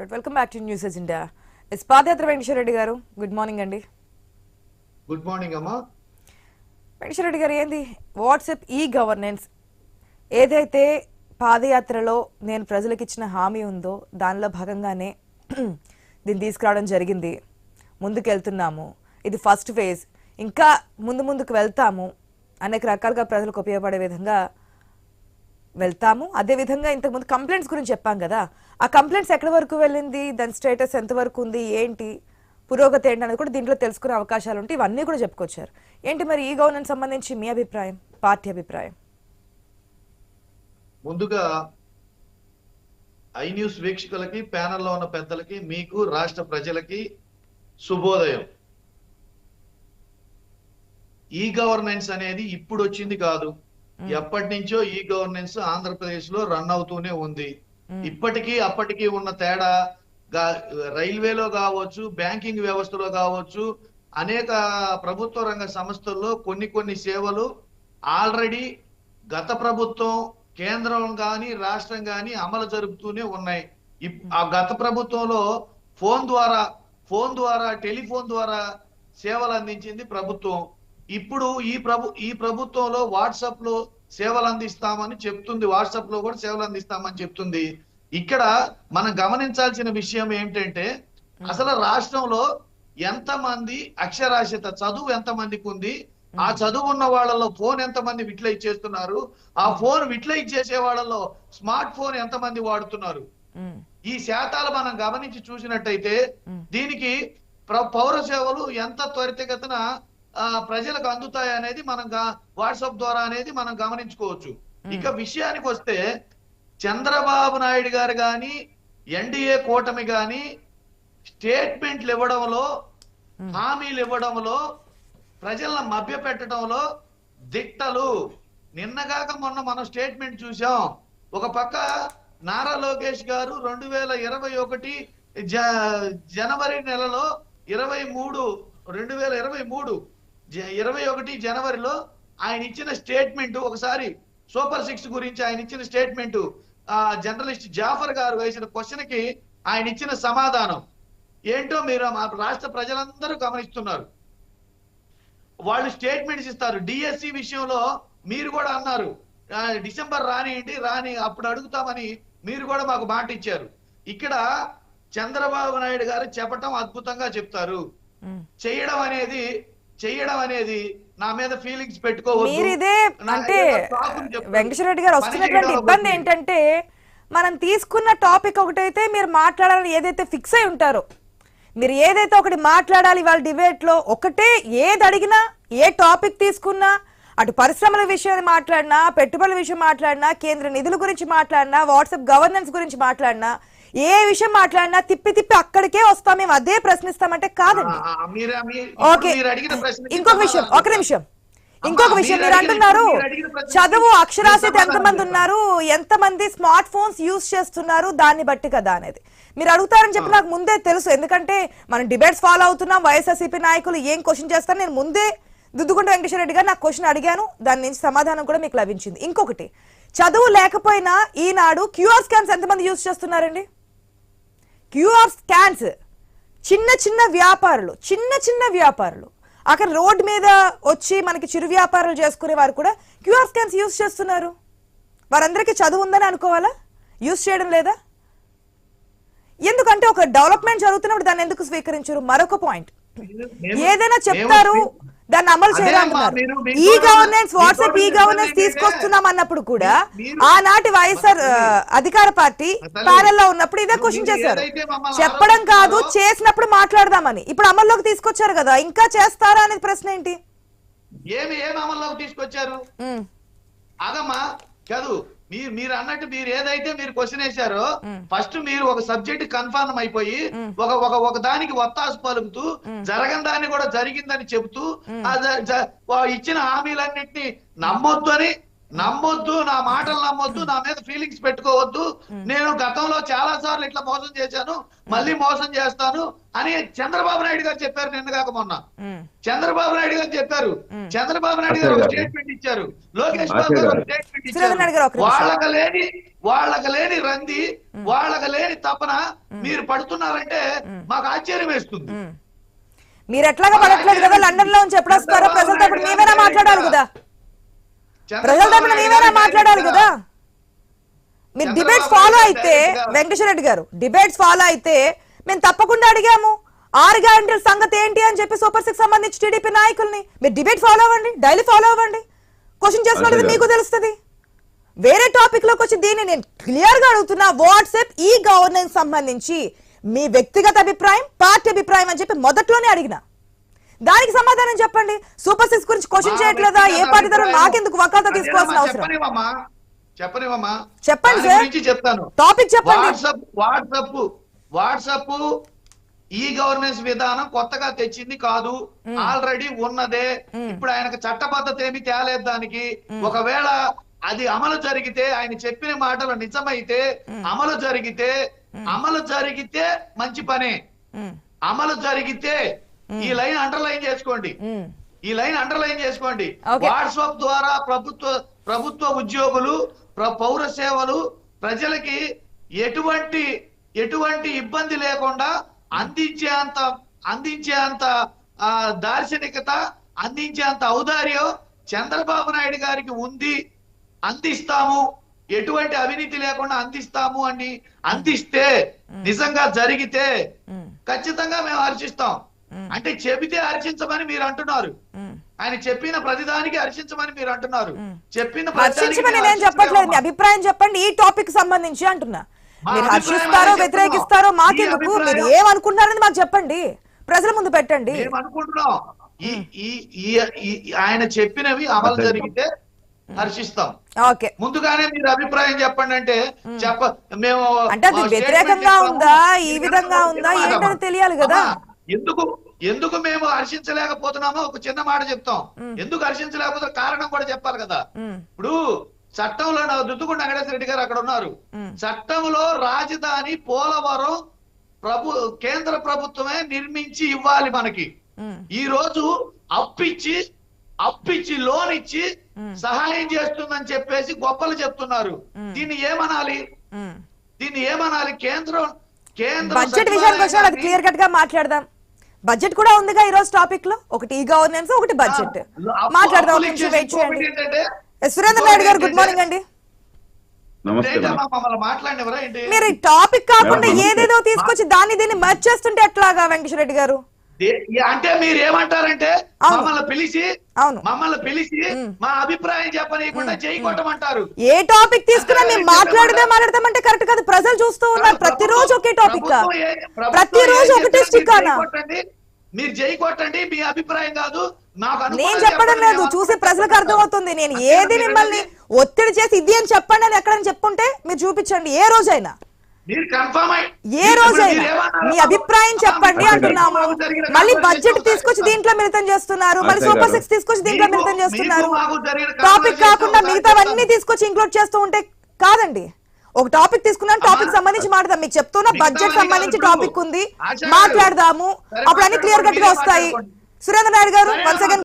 Welcome back to news agenda yes పాదయాత్ర వెంకటరెడ్డి గారు. Good morning అండి. గుడ్ మార్నింగ్ అమ్మా. వెంకటరెడ్డి గారు ఏంది? వాట్సాప్ ఈ గవర్నెన్స్ ఏదైతే పాదయాత్రలో నేను ప్రజలకు ఇచ్చిన హామీ ఉందో దానిలో భాగంగానే దీన్ని తీసుకురావడం జరిగింది. ముందుకెళ్తున్నాము. ఇది ఫస్ట్ ఫేజ్ ఇంకా ముందు ముందుకు వెళ్తాము అనేక రకాలుగా ప్రజలకు ఉపయోగపడే విధంగా వెళ్తాము. అదే విధంగా ఇంతకుముందు కంప్లైంట్స్ గురించి చెప్పాం కదా. ఆ కంప్లైంట్స్ ఎక్కడి వరకు వెళ్ళింది? దాని స్టేటస్ ఎంతవరకు ఉంది? ఏంటి? పురోగతి ఏంటి అనేది కూడా దీంట్లో తెలుసుకునే అవకాశాలు ఉంటాయి ఇవన్నీ కూడా చెప్పుకొచ్చారు. ఏంటి మరి ఈ గవర్నెన్స్ సంబంధించి మీ అభిప్రాయం? పార్టీ అభిప్రాయం? ముందుగా ఐ న్యూస్ వీక్షకులకి ప్యానల్లో ఉన్న పెద్దలకి మీకు రాష్ట్ర ప్రజలకి శుభోదయం. ఈ గవర్నెన్స్ అనేది ఇప్పుడు వచ్చింది కాదు. ఎప్పటి నుంచో ఈ గవర్నెన్స్ ఆంధ్రప్రదేశ్లో రన్ అవుతూనే ఉంది. ఇప్పటికీ అప్పటికి ఉన్న తేడా రైల్వేలో కావచ్చు బ్యాంకింగ్ వ్యవస్థలో కావచ్చు అనేక ప్రభుత్వ రంగ సంస్థల్లో కొన్ని కొన్ని సేవలు ఆల్రెడీ గత ప్రభుత్వం కేంద్రం గాని రాష్ట్రం గాని అమలు జరుపుతూనే ఉన్నాయి. ఆ గత ప్రభుత్వంలో ఫోన్ ద్వారా ఫోన్ ద్వారా టెలిఫోన్ ద్వారా సేవలు అందించింది ప్రభుత్వం. ఇప్పుడు ఈ ప్రభు ఈ ప్రభుత్వంలో వాట్సాప్లో సేవలు అందిస్తామని చెప్తుంది వాట్సాప్లో కూడా సేవలు అందిస్తామని చెప్తుంది. ఇక్కడ మనం గమనించాల్సిన విషయం ఏంటంటే అసలు రాష్ట్రంలో ఎంతమంది అక్షరాస్యత చదువు ఎంతమందికి ఉంది ఆ చదువు ఉన్న వాళ్ళలో ఫోన్ ఎంతమంది విట్లైజ్ చేస్తున్నారు? ఆ ఫోన్ విట్లైజ్ చేసే వాళ్ళలో స్మార్ట్ ఫోన్ ఎంతమంది వాడుతున్నారు? మ్మ్. ఈ శాతాలు మనం గమనించి చూసినట్టయితే. దీనికి ప్ర- సేవలు ఎంత త్వరితగతిన ప్రజలకు అందుతాయి అనేది మనం వాట్సాప్ ద్వారా అనేది మనం గమనించుకోవచ్చు. ఇక విషయానికి వస్తే చంద్రబాబు నాయుడు గారు గాని ఎన్డీఏ కూటమి గాని స్టేట్మెంట్లు ఇవ్వడంలో హామీలు ఇవ్వడంలో ప్రజలను మభ్య పెట్టడంలో దిట్టలు. నిన్నగాక మొన్న మనం స్టేట్మెంట్ చూసాం ఒక పక్క నారా లోకేష్ గారు రెండు వేల ఇరవై ఒకటి జనవరి నెలలో ఇరవై మూడు రెండు వేల ఇరవై మూడు ఇరవై ఒకటి జనవరిలో ఆయన ఇచ్చిన స్టేట్మెంట్ ఒకసారి సూపర్ సిక్స్ గురించి ఆయన ఇచ్చిన స్టేట్మెంట్ ఆ జర్నలిస్ట్ జాఫర్ గారు వేసిన క్వశ్చన్కి ఆయన ఇచ్చిన సమాధానం. ఏంటో మీరు మా రాష్ట్ర ప్రజలందరూ గమనిస్తున్నారు. వాళ్ళు స్టేట్మెంట్స్ ఇస్తారు. డిఎస్సి విషయంలో మీరు కూడా అన్నారు. డిసెంబర్ రానియండి రాని అప్పుడు అడుగుతామని మీరు కూడా మాకు మాట ఇచ్చారు. ఇక్కడ చంద్రబాబు నాయుడు గారు చెప్పటం అద్భుతంగా చెప్తారు. చేయడం అనేది చేయడం అనేది నా మీద ఫీలింగ్స్ పెట్టుకోవద్దు అంటే చెప్తారు. వెంకటరెడ్డి గారు వస్తున్నటువంటి ఇబ్బంది. ఏంటంటే మనం తీసుకున్న టాపిక్ ఒకటైతే మీరు మాట్లాడాలని ఏదైతే ఫిక్స్ అయి ఉంటారో మీరు ఏదైతే ఒకటి మాట్లాడాలి వాళ్ళ డిబేట్లో ఒకటే ఏది అడిగినా ఏ టాపిక్ తీసుకున్నా అటు పరిశ్రమల విషయం మాట్లాడినా పెట్టుబడుల విషయం మాట్లాడినా కేంద్ర నిధుల గురించి మాట్లాడినా వాట్సాప్ గవర్నెన్స్ గురించి మాట్లాడినా ఏ విషయం మాట్లాడినా తిప్పి తిప్పి అక్కడికే వస్తాం మేము అదే ప్రశ్నిస్తామంటే కాదండి. ఓకే. ఇంకొక విషయం ఒక నిమిషం. ఇంకొక విషయం మీరు అంటున్నారు చదువు అక్షరాస్యత ఎంతమంది ఉన్నారు ఎంతమంది స్మార్ట్ ఫోన్స్ యూజ్ చేస్తున్నారు దాన్ని బట్టి కదా అనేది. మీరు అడుగుతారని చెప్పి నాకు ముందే తెలుసు. ఎందుకంటే మనం డిబేట్స్ ఫాలో అవుతున్నాం వైఎస్ఆర్సీపీ నాయకులు ఏం క్వశ్చన్ చేస్తారు నేను ముందే దుద్దుగుంట వెంకటేశ్వర రెడ్డి గారు నాకు క్వశ్చన్ అడిగాను దాని నుంచి సమాధానం కూడా మీకు లభించింది. ఇంకొకటి చదువు లేకపోయినా ఈనాడు క్యూఆర్ స్కాన్స్ ఎంతమంది యూజ్ చేస్తున్నారండి? క్యూఆర్ స్కాన్స్ చిన్న చిన్న వ్యాపారులు చిన్న చిన్న వ్యాపారులు. అక్కడ రోడ్ మీద వచ్చి మనకి చిరు వ్యాపారాలు చేసుకునే వారు కూడా క్యూఆర్ స్కాన్స్ యూజ్ చేస్తున్నారు. వారందరికీ చదువు ఉందని అనుకోవాలా? యూజ్ చేయడం లేదా? ఎందుకంటే ఒక డెవలప్మెంట్ జరుగుతున్నప్పుడు దాన్ని ఎందుకు స్వీకరించరు? మరొక పాయింట్. ఏదైనా చెప్తారు దాన్ని అమలు చేయాలంటున్నారు e governance WhatsApp e governance తీసుకొస్తున్నాం అన్నప్పుడు కూడా ఆనాటి వైఎస్ఆర్ అధికార పార్టీ అసలు ప్యానెల్లో ఉన్నప్పుడు ఇదే క్వశ్చన్ చేశారు. చెప్పడం కాదు చేసినప్పుడు మాట్లాడదామని. ఇప్పుడు అమల్లోకి తీసుకొచ్చారు కదా ఇంకా చేస్తారా అనేది ప్రశ్న ఏంటి? ఏమి ఏమి అమల్లోకి తీసుకొచ్చారు? అదమ్మా కాదు మీరు మీరు అన్నట్టు మీరు ఏదైతే మీరు క్వశ్చన్ వేశారో ఫస్ట్ మీరు ఒక సబ్జెక్ట్ కన్ఫర్మ్ అయిపోయి ఒక ఒక ఒక దానికి ఒత్తాసు పలుకుతూ జరగని దాన్ని కూడా జరిగిందని చెబుతూ ఇచ్చిన హామీలన్నింటినీ నమ్మొద్దు అని నమ్మొద్దు నా మాటలు నమ్మొద్దు నా మీద ఫీలింగ్స్ పెట్టుకోవద్దు. నేను గతంలో చాలా సార్లు ఇట్లా మోసం చేశాను మళ్ళీ మోసం చేస్తాను అని చంద్రబాబు నాయుడు గారు చెప్పారు నిన్న కాక మొన్న. చంద్రబాబు నాయుడు గారు చెప్పారు. చంద్రబాబు నాయుడు గారు ఒక. స్టేట్మెంట్ ఇచ్చారు. లోకేష్ బాబు గారు ఒక. స్టేట్మెంట్ ఇచ్చారు. వాళ్ళకి లేని వాళ్ళకి లేని రంది వాళ్ళకి లేని తపన మీరు పడుతున్నారంటే మాకు ఆశ్చర్యం వేస్తుంది. మీరు ఎట్లాగా పడట్లేదు కదా లండన్లో ఉంచి ఎప్పుడు వస్తారో ప్రజల తరపున మేమైనా మాట్లాడాలి కదా? ప్రజల తరపున మేమైనా మాట్లాడాలి కదా? మీరు డిబేట్స్ ఫాలో అయితే వెంకటేశ్వర రెడ్డి గారు డిబేట్స్ ఫాలో అయితే మేము తప్పకుండా అడిగాము. ఆరు గ్యారంటీల సంగతి ఏంటి అని చెప్పి సూపర్ సిక్స్ సంబంధించి టీడీపీ నాయకుల్ని మీరు డిబేట్ ఫాలో అవ్వండి డైలీ ఫాలో అవ్వండి. క్వశ్చన్ చేస్తున్నది మీకు తెలుస్తుంది. వేరే టాపిక్లోకి వచ్చి దీన్ని నేను క్లియర్గా అడుగుతున్నా వాట్సాప్ ఈ గవర్నెన్స్ సంబంధించి మీ వ్యక్తిగత అభిప్రాయం పార్టీ అభిప్రాయం అని చెప్పి మొదట్లోనే అడిగిన. దానికి సమాధానం చెప్పండి. సూపర్ సిక్స్ గురించి క్వశ్చన్ చేయట్లేదా? ఏ పార్టీ మాకెందుకు వకాలతో తీసుకోవాల్సిన అవసరం? చెప్పనివమ్మా చెప్పండి సార్. చెప్తాను. టాపిక్ చెప్పండి. WhatsApp WhatsApp WhatsApp e governance విధానం కొత్తగా తెచ్చింది కాదు. ఆల్రెడీ ఉన్నదే. ఇప్పుడు ఆయనకు చట్టబద్ధత ఏమి తేలేదు దానికి. ఒకవేళ అది అమలు జరిగితే ఆయన చెప్పిన మాటలు నిజమైతే అమలు జరిగితే అమలు జరిగితే మంచి పనే. అమలు జరిగితే ఈ లైన్ అండర్లైన్ చేసుకోండి. ఉమ్, ఈ లైన్ అండర్లైన్ చేసుకోండి. వాట్సాప్ ద్వారా ప్రభుత్వ ప్రభుత్వ ఉద్యోగులు ప్ర- సేవలు ప్రజలకి ఎటువంటి ఎటువంటి ఇబ్బంది లేకుండా అందించేంత అందించేంత ఆ, దార్శనికత అందించేంత ఔదార్యం చంద్రబాబు నాయుడు గారికి ఉంది. అందిస్తాము. ఎటువంటి అవినీతి లేకుండా అందిస్తాము అని అందిస్తే నిజంగా జరిగితే ఖచ్చితంగా మేము హర్షిస్తాం. అంటే చెబితే హర్షించమని మీరు అంటున్నారు. ఆయన చెప్పిన ప్రతిదానికి హర్షించమని మీరు అంటున్నారు. చెప్పిన చెప్పట్లేదు. అభిప్రాయం చెప్పండి. ఈ టాపిక్ సంబంధించి అంటున్నా. మీరు హర్షిస్తారో వ్యతిరేకిస్తారో. మాకెందుకు? మీరు ఏమనుకుంటున్నారని మాకు చెప్పండి. ప్రజల ముందు పెట్టండి. మేము అనుకుంటున్నాం. ఆయన చెప్పినవి అమలు. జరిగితే హర్షిస్తాం. ఓకే. ముందుగానే మీరు అభిప్రాయం చెప్పండి అంటే చెప్ప మేము అంటే వ్యతిరేకంగా. ఉందా, ఈ విధంగా ఉందా, ఏంటని. తెలియాలి కదా. ఎందుకు ఎందుకు మేము హర్షించలేకపోతున్నామో ఒక చిన్న మాట చెప్తాం. ఎందుకు హర్షించలేకపోతే కారణం కూడా చెప్పాలి కదా. ఇప్పుడు చట్టంలో నా దుద్దుగుండ వెంకటేశ్వర రెడ్డి గారు అక్కడ ఉన్నారు. చట్టంలో రాజధాని పోలవరం ప్రభు కేంద్ర ప్రభుత్వమే నిర్మించి ఇవ్వాలి మనకి. ఈ రోజు అప్పిచ్చి అప్పిచ్చి లోన్ ఇచ్చి సహాయం చేస్తుందని చెప్పేసి గొప్పలు చెప్తున్నారు. దీన్ని ఏమనాలి. దీన్ని ఏమనాలి? కేంద్రం కేంద్ర బడ్జెట్ విషయానికి వచ్చినప్పుడు అది సచివాలయాన్ని- క్లియర్ కట్గా మాట్లాడదాం. బడ్జెట్ కూడా ఉందిగా ఈ రోజు టాపిక్లో. ఒకటి ఈ గవర్నెన్స్ ఒకటి బడ్జెట్. మాట్లాడదాం వెయిట్ చేయండి. సురేంద్ర నాయుడు గారు గుడ్ మార్నింగ్ అండి. మీరు ఈ టాపిక్ కాకుండా. ఏదేదో తీసుకొచ్చి దాన్ని దీన్ని మర్చ్ చేస్తుంటే ఎట్లాగా వెంకటేశ్వర రెడ్డి గారు? అంటే మీరు ఏమంటారంటే. మమ్మల్ని పిలిచి అవును. మమ్మల్ని పిలిచి మా అభిప్రాయం చెప్పనీయకుండా చేయి కొట్టమంటారు ఏ టాపిక్ తీసుకున్నా మేము మాట్లాడదే మాట్లాడతామంటే కరెక్ట్ కాదు. ప్రజలు చూస్తూ ఉన్నారు. ప్రతిరోజు ఒకే టాపిక్ ప్రతిరోజు ఒకటే చెప్పినా స్టిక్ మీరు జై కొట్టండి. మీ అభిప్రాయం కాదు. నేను చెప్పడం లేదు. చూసి ప్రజలకు. అర్థమవుతుంది. నేను ఏది మిమ్మల్ని? ఒత్తిడి చేసి ఇది అని చెప్పండి అని ఎక్కడని చెప్పుంటే మీరు చూపించండి. ఏ రోజైనా. ఏ రోజైనా? మీ అభిప్రాయం చెప్పండి అంటున్నాము మళ్ళీ బడ్జెట్ తీసుకొచ్చి. దీంట్లో మిళితం చేస్తున్నారు మళ్ళీ సూపర్. సిక్స్ తీసుకొచ్చి దీంట్లో మిళితం చేస్తున్నారు టాపిక్ కాకుండా మిగతావన్నీ. తీసుకొచ్చి ఇంక్లూడ్ చేస్తూ ఉంటే కాదండి ఒక టాపిక్ తీసుకున్నాం టాపిక్ సంబంధించి మాట్లాడదాం మీకు చెప్తున్నా బడ్జెట్ సంబంధించి. టాపిక్ ఉంది. మాట్లాడదాము అప్పుడు అన్ని క్లియర్ కట్గా వస్తాయి. సురేంద్ర నాయుడు గారు వన్స్ అగైన్